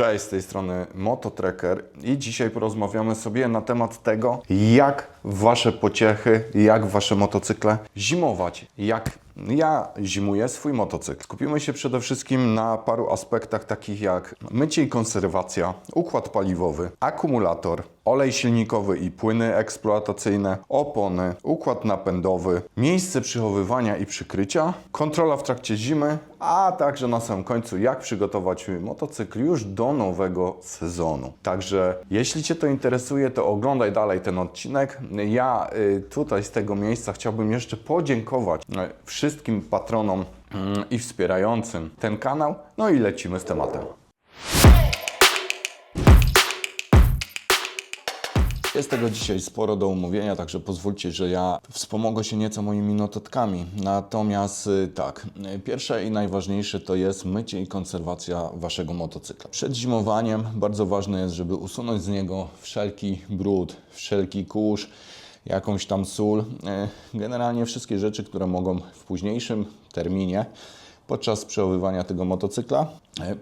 Cześć, z tej strony Mototracker i dzisiaj porozmawiamy sobie na temat tego, jak Wasze pociechy, jak Wasze motocykle zimować, jak ja zimuję swój motocykl. Skupimy się przede wszystkim na paru aspektach takich jak mycie i konserwacja, układ paliwowy, akumulator, olej silnikowy i płyny eksploatacyjne, opony, układ napędowy, miejsce przechowywania i przykrycia, kontrola w trakcie zimy, a także na samym końcu jak przygotować motocykl już do nowego sezonu. Także jeśli Cię to interesuje, to oglądaj dalej ten odcinek. Ja y, tutaj z tego miejsca chciałbym jeszcze podziękować y, wszystkim patronom y, i wspierającym ten kanał. No i lecimy z tematem. Jest tego dzisiaj sporo do omówienia, także pozwólcie, że ja wspomogę się nieco moimi notatkami. Natomiast y, tak, pierwsze i najważniejsze to jest mycie i konserwacja waszego motocykla. Przed zimowaniem bardzo ważne jest, żeby usunąć z niego wszelki brud, wszelki kurz, jakąś tam sól, y, generalnie wszystkie rzeczy, które mogą w późniejszym terminie podczas przechowywania tego motocykla e,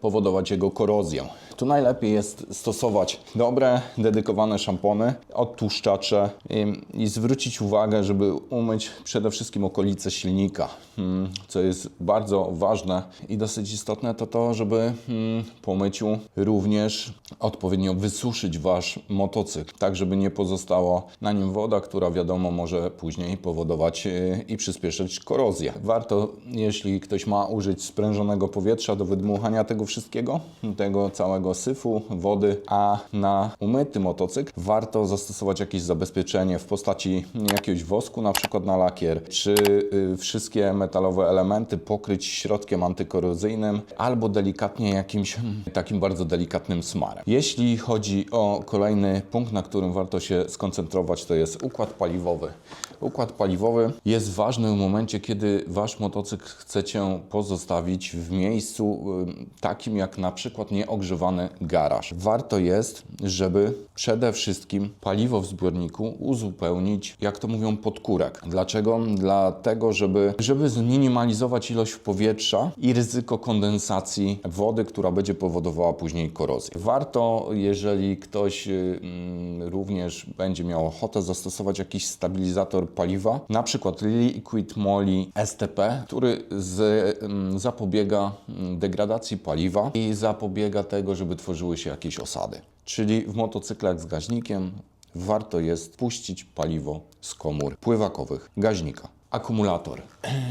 powodować jego korozję. Tu najlepiej jest stosować dobre, dedykowane szampony, odtłuszczacze i, i zwrócić uwagę, żeby umyć przede wszystkim okolice silnika. Mm, Co jest bardzo ważne i dosyć istotne, to to, żeby mm, po myciu również odpowiednio wysuszyć Wasz motocykl, tak żeby nie pozostało na nim woda, która wiadomo może później powodować yy, i przyspieszyć korozję. Warto, jeśli ktoś ma użyć sprężonego powietrza do wydmuchania tego wszystkiego, tego całego syfu, wody, a na umyty motocykl warto zastosować jakieś zabezpieczenie w postaci jakiegoś wosku, na przykład na lakier, czy y, wszystkie metalowe elementy pokryć środkiem antykorozyjnym albo delikatnie jakimś takim bardzo delikatnym smarem. Jeśli chodzi o kolejny punkt, na którym warto się skoncentrować, to jest układ paliwowy. Układ paliwowy jest ważny w momencie, kiedy wasz motocykl chcecie pozostawić w miejscu takim jak na przykład nieogrzewany garaż. Warto jest, żeby przede wszystkim paliwo w zbiorniku uzupełnić, jak to mówią, podkórek. Dlaczego? Dlatego, żeby, żeby zminimalizować ilość powietrza i ryzyko kondensacji wody, która będzie powodowała później korozję. Warto, jeżeli ktoś y, mm, również będzie miał ochotę zastosować jakiś stabilizator paliwa, na przykład Liquid Moly STP, który z, mm, zapobiega mm, degradacji paliwa i zapobiega tego, żeby tworzyły się jakieś osady. Czyli w motocyklach z gaźnikiem warto jest puścić paliwo z komór pływakowych gaźnika. Akumulator.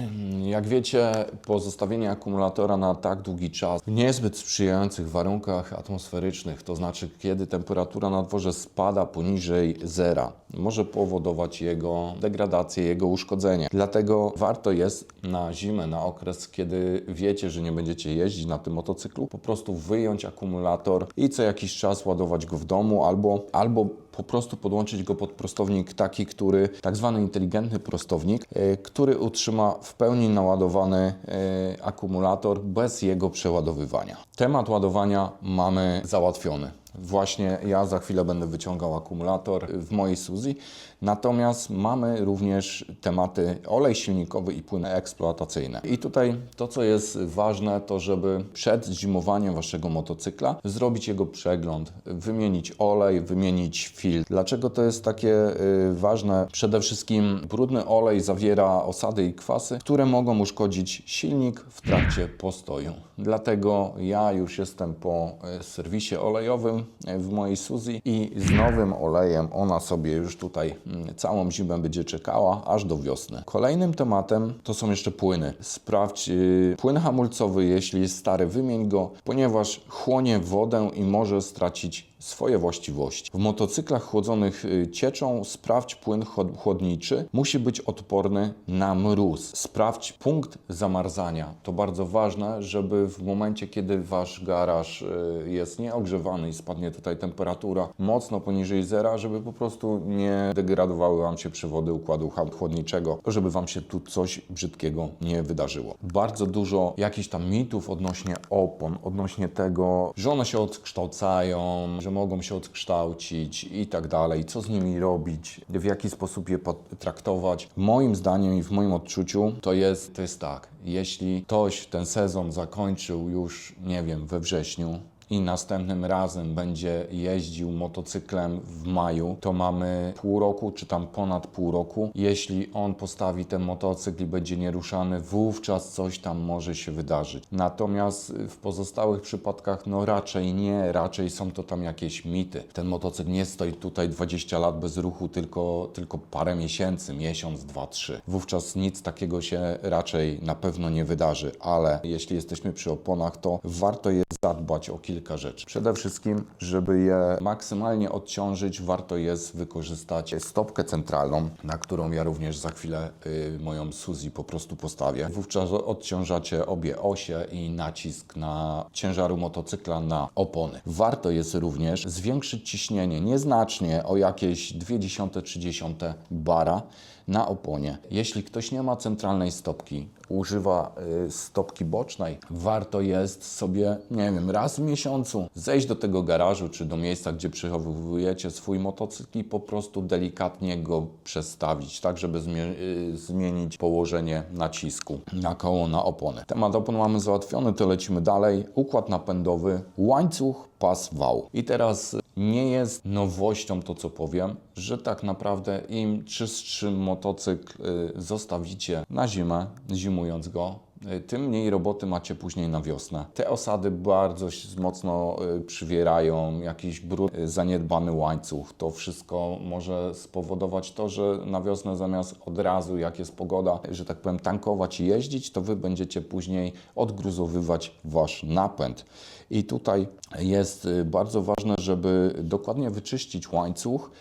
Jak wiecie, pozostawienie akumulatora na tak długi czas w niezbyt sprzyjających warunkach atmosferycznych, to znaczy kiedy temperatura na dworze spada poniżej zera, może powodować jego degradację, jego uszkodzenie. Dlatego warto jest na zimę, na okres, kiedy wiecie, że nie będziecie jeździć na tym motocyklu, po prostu wyjąć akumulator i co jakiś czas ładować go w domu albo, albo po prostu podłączyć go pod prostownik taki, który, tak zwany inteligentny prostownik, e, który utrzyma w pełni naładowany e, akumulator bez jego przeładowywania. Temat ładowania mamy załatwiony. Właśnie ja za chwilę będę wyciągał akumulator w mojej Suzy. Natomiast mamy również tematy olej silnikowy i płyny eksploatacyjne. I tutaj to, co jest ważne, to żeby przed zimowaniem waszego motocykla zrobić jego przegląd, wymienić olej, wymienić filtr. Dlaczego to jest takie y, ważne? Przede wszystkim brudny olej zawiera osady i kwasy, które mogą uszkodzić silnik w trakcie postoju. Dlatego ja już jestem po y, serwisie olejowym w mojej Suzy i z nowym olejem ona sobie już tutaj mm, całą zimę będzie czekała aż do wiosny. Kolejnym tematem to są jeszcze płyny. Sprawdź yy, płyn hamulcowy, jeśli jest stary, wymień go, ponieważ chłonie wodę i może stracić swoje właściwości. W motocyklach chłodzonych y, cieczą sprawdź płyn chłodniczy. Musi być odporny na mróz. Sprawdź punkt zamarzania. To bardzo ważne, żeby w momencie, kiedy wasz garaż y, jest nieogrzewany i spadnie tutaj temperatura mocno poniżej zera, żeby po prostu nie degradowały wam się przewody układu chłodniczego, żeby wam się tu coś brzydkiego nie wydarzyło. Bardzo dużo jakichś tam mitów odnośnie opon, odnośnie tego, że one się odkształcają, że mogą się odkształcić i tak dalej, co z nimi robić, w jaki sposób je potraktować. Moim zdaniem i w moim odczuciu to jest, to jest tak, jeśli ktoś ten sezon zakończył już, nie wiem, we wrześniu, i następnym razem będzie jeździł motocyklem w maju, to mamy pół roku, czy tam ponad pół roku. Jeśli on postawi ten motocykl i będzie nieruszany, wówczas coś tam może się wydarzyć. Natomiast w pozostałych przypadkach, no raczej nie, raczej są to tam jakieś mity. Ten motocykl nie stoi tutaj 20 lat bez ruchu, tylko, tylko parę miesięcy, miesiąc, dwa, trzy. Wówczas nic takiego się raczej na pewno nie wydarzy, ale jeśli jesteśmy przy oponach, to warto jest zadbać o kilka rzeczy. Przede wszystkim, żeby je maksymalnie odciążyć, warto jest wykorzystać stopkę centralną, na którą ja również za chwilę y, moją Suzy po prostu postawię. Wówczas odciążacie obie osie i nacisk na ciężaru motocykla na opony. Warto jest również zwiększyć ciśnienie nieznacznie o jakieś 0,2-0,3 bara na oponie. Jeśli ktoś nie ma centralnej stopki, używa y, stopki bocznej, warto jest sobie, nie wiem, raz w miesiącu zejść do tego garażu czy do miejsca, gdzie przechowujecie swój motocykl i po prostu delikatnie go przestawić, tak żeby y, zmienić położenie nacisku na koło, na opony. Temat opon mamy załatwiony, to lecimy dalej. Układ napędowy, łańcuch, pas, wał. I teraz nie jest nowością to, co powiem, że tak naprawdę im czystszy motocykl y, zostawicie na zimę, zimując go, tym mniej roboty macie później na wiosnę. Te osady bardzo mocno y, przywierają, jakiś brud, y, zaniedbany łańcuch. To wszystko może spowodować to, że na wiosnę zamiast od razu, jak jest pogoda, że tak powiem, tankować i jeździć, to wy będziecie później odgruzowywać wasz napęd. I tutaj jest y, bardzo ważne, żeby dokładnie wyczyścić łańcuch,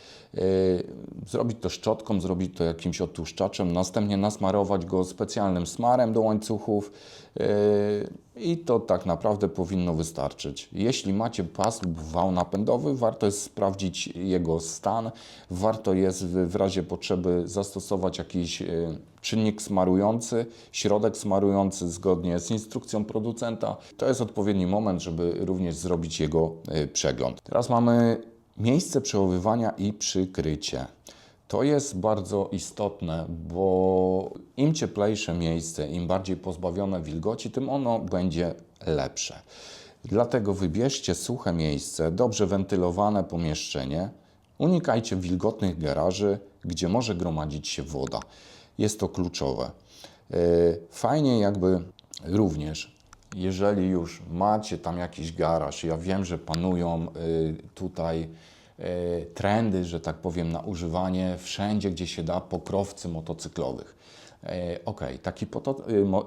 zrobić to szczotką, zrobić to jakimś odtłuszczaczem, następnie nasmarować go specjalnym smarem do łańcuchów yy, i to tak naprawdę powinno wystarczyć. Jeśli macie pas lub wał napędowy, warto jest sprawdzić jego stan, warto jest w, razie potrzeby zastosować jakiś yy, czynnik smarujący, środek smarujący zgodnie z instrukcją producenta. To jest odpowiedni moment, żeby również zrobić jego y, przegląd. Teraz mamy miejsce przechowywania i przykrycie. To jest bardzo istotne, bo im cieplejsze miejsce, im bardziej pozbawione wilgoci, tym ono będzie lepsze. Dlatego wybierzcie suche miejsce, dobrze wentylowane pomieszczenie. Unikajcie wilgotnych garaży, gdzie może gromadzić się woda. Jest to kluczowe. Yy, Fajnie jakby również, jeżeli już macie tam jakiś garaż, ja wiem, że panują yy, tutaj trendy, że tak powiem, na używanie wszędzie, gdzie się da pokrowcy motocyklowych. Ok, taki,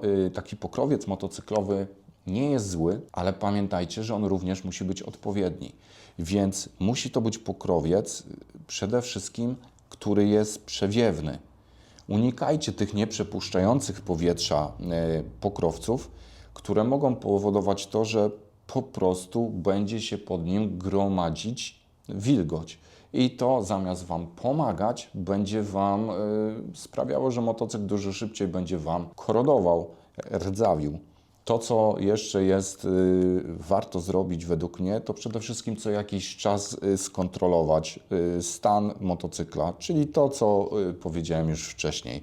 yy, taki pokrowiec motocyklowy nie jest zły, ale pamiętajcie, że on również musi być odpowiedni. Więc musi to być pokrowiec przede wszystkim, który jest przewiewny. Unikajcie tych nieprzepuszczających powietrza e, pokrowców, które mogą powodować to, że po prostu będzie się pod nim gromadzić wilgoć. I to zamiast Wam pomagać, będzie Wam e, sprawiało, że motocykl dużo szybciej będzie Wam korodował, rdzawił. To, co jeszcze jest y, warto zrobić według mnie, to przede wszystkim co jakiś czas y, skontrolować y, stan motocykla, czyli to, co y, powiedziałem już wcześniej.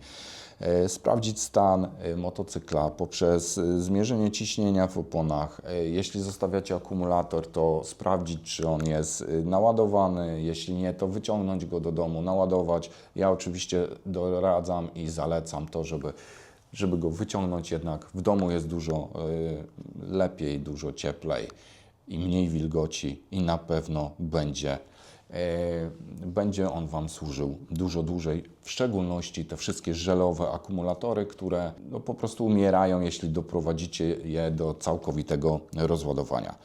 E, Sprawdzić stan y, motocykla poprzez y, zmierzenie ciśnienia w oponach. E, Jeśli zostawiacie akumulator, to sprawdzić, czy on jest naładowany. Jeśli nie, to wyciągnąć go do domu, naładować. Ja oczywiście doradzam i zalecam to, żeby żeby go wyciągnąć jednak w domu jest dużo lepiej, dużo cieplej i mniej wilgoci i na pewno będzie, będzie on Wam służył dużo dłużej, w szczególności te wszystkie żelowe akumulatory, które no, po prostu umierają, jeśli doprowadzicie je do całkowitego rozładowania.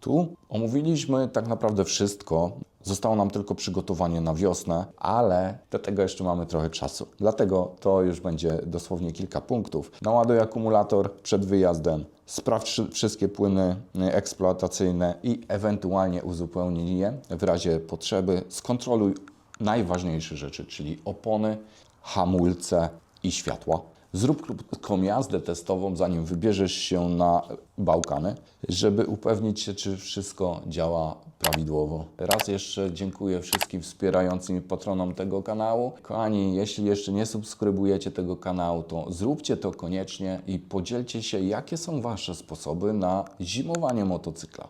Tu omówiliśmy tak naprawdę wszystko. Zostało nam tylko przygotowanie na wiosnę, ale do tego jeszcze mamy trochę czasu. Dlatego to już będzie dosłownie kilka punktów. Naładuj akumulator przed wyjazdem, sprawdź wszy- wszystkie płyny y, eksploatacyjne i ewentualnie uzupełnij je w razie potrzeby. Skontroluj najważniejsze rzeczy, czyli opony, hamulce i światła. Zrób krótką jazdę testową, zanim wybierzesz się na Bałkany, żeby upewnić się, czy wszystko działa prawidłowo. Raz jeszcze dziękuję wszystkim wspierającym patronom tego kanału. Kochani, jeśli jeszcze nie subskrybujecie tego kanału, to zróbcie to koniecznie i podzielcie się, jakie są Wasze sposoby na zimowanie motocykla.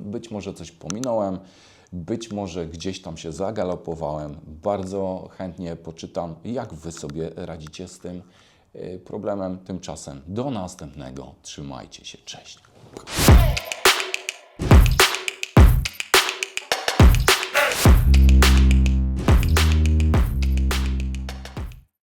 Być może coś pominąłem, być może gdzieś tam się zagalopowałem. Bardzo chętnie poczytam, jak Wy sobie radzicie z tym problemem. Tymczasem do następnego. Trzymajcie się. Cześć.